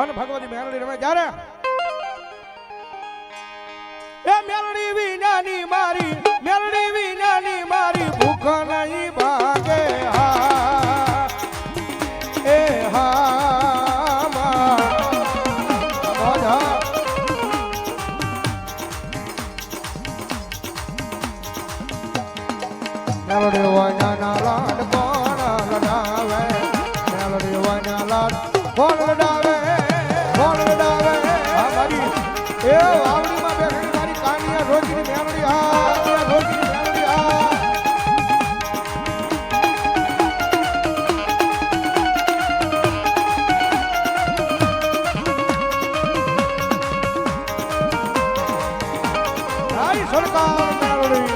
અને ભગવતી મેલડી રમે જ્યારે? એ મેલડી વિનાની મારી, મેલડી વિનાની મારી ભૂખ નહીં ભાગે હા. એ હા માં. મેલડી વાજાના લાડ કોણ લડાવે? મેલડી વાજા લાડ કોણ લડાવે? સરકાર મેળવી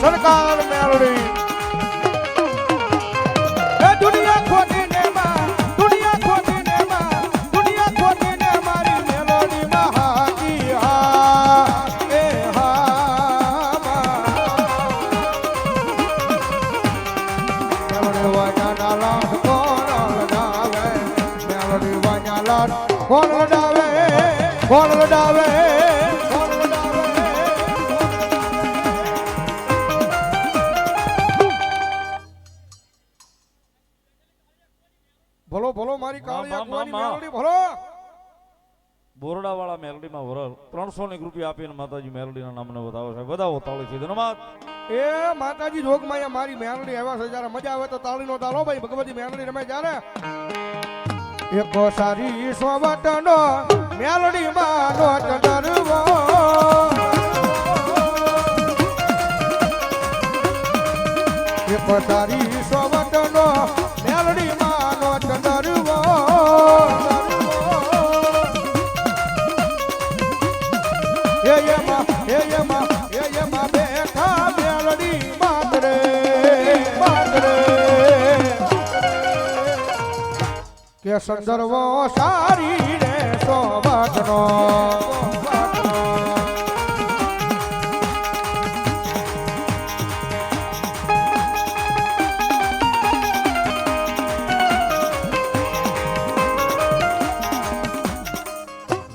સરકાર મેલડી કોણ લડાવે કોણ લડાવે ભલો ભલો મારી કુંવારી મા. મેલોડી ભલો. બોરડા વાળા મેલડીમાં વરલ. ત્રણસો ની રૂપિયા આપીને માતાજી મેલડીના નામને વધાવો છે. વધાવો છે. ધન્યવાદ. એ માતાજી જોગમાં મારી મેલડી આવ્યા છે. જયારે મજા આવે તો તાળીનો તાલો ભાઈ. ભગવતી મેલડી રમે જ્યારે એકો સારી સોવટનો મેલડી માનો ચંદરવો એકો સારી કે સંદર્ભો સારી રે સોબતનો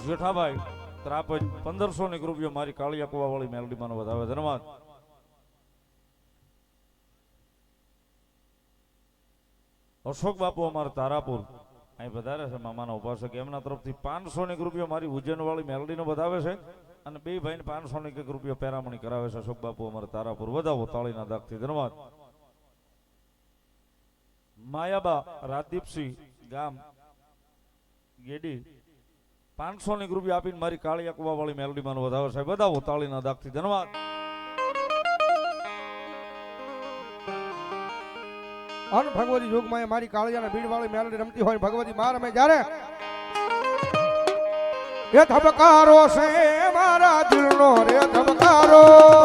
જેઠાભાઈ ત્રાપજ પંદરસો ની રૂપિયા મારી કાળિયા કુવા વાળી મેલડીમાં વધાવે ધન્યવાદ અશોક બાપુ અમારા તારાપુર અહીં વધારે છે, મામાના ઉપાસક એમના તરફથી પાંચસો એક રૂપિયા મારી ઉજ્જૈનવાળી મેલડીનો વધાવે છે અને બે ભાઈને પાંચસો ને એક રૂપિયા પેરામણી કરાવે છે અશોક બાપુ અમારા તારાપુર. વધાવો તાળીના દાખથી ધન્યવાદ. માયાબા, રાજદીપસિંહ, ગામ, ગેડી, પાંચસો ની રૂપિયા આપીને મારી કાળી અકવા વાળી મેલડીમાં વધાવો સાહેબ વધાવો તાળીના દાખથી ધન્યવાદ. અન ભગવતી જોગમાયા મારી કાળજાના ભીડ વાળી મેલડી રમતી હોય ભગવતી માર અમે જ્યારે એ ધબકારો છે મારા દિલનો રે ધબકારો.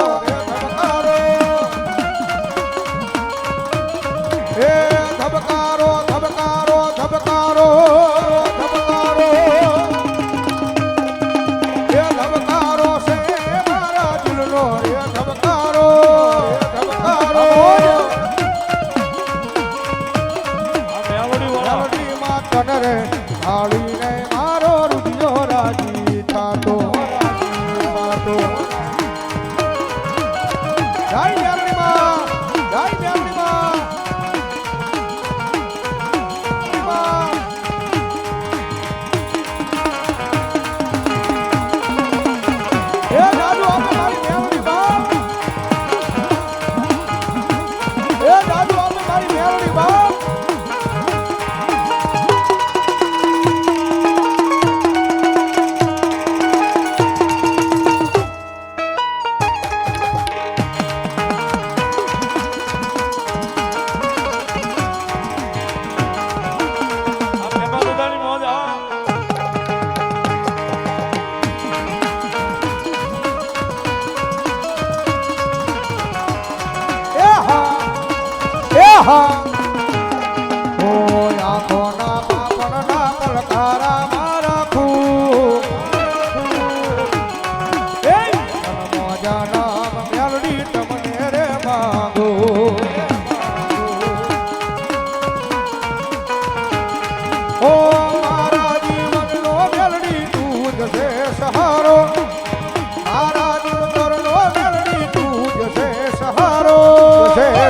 આપણે મારી મેલડીમાં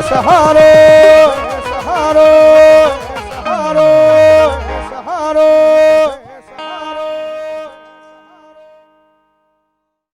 તું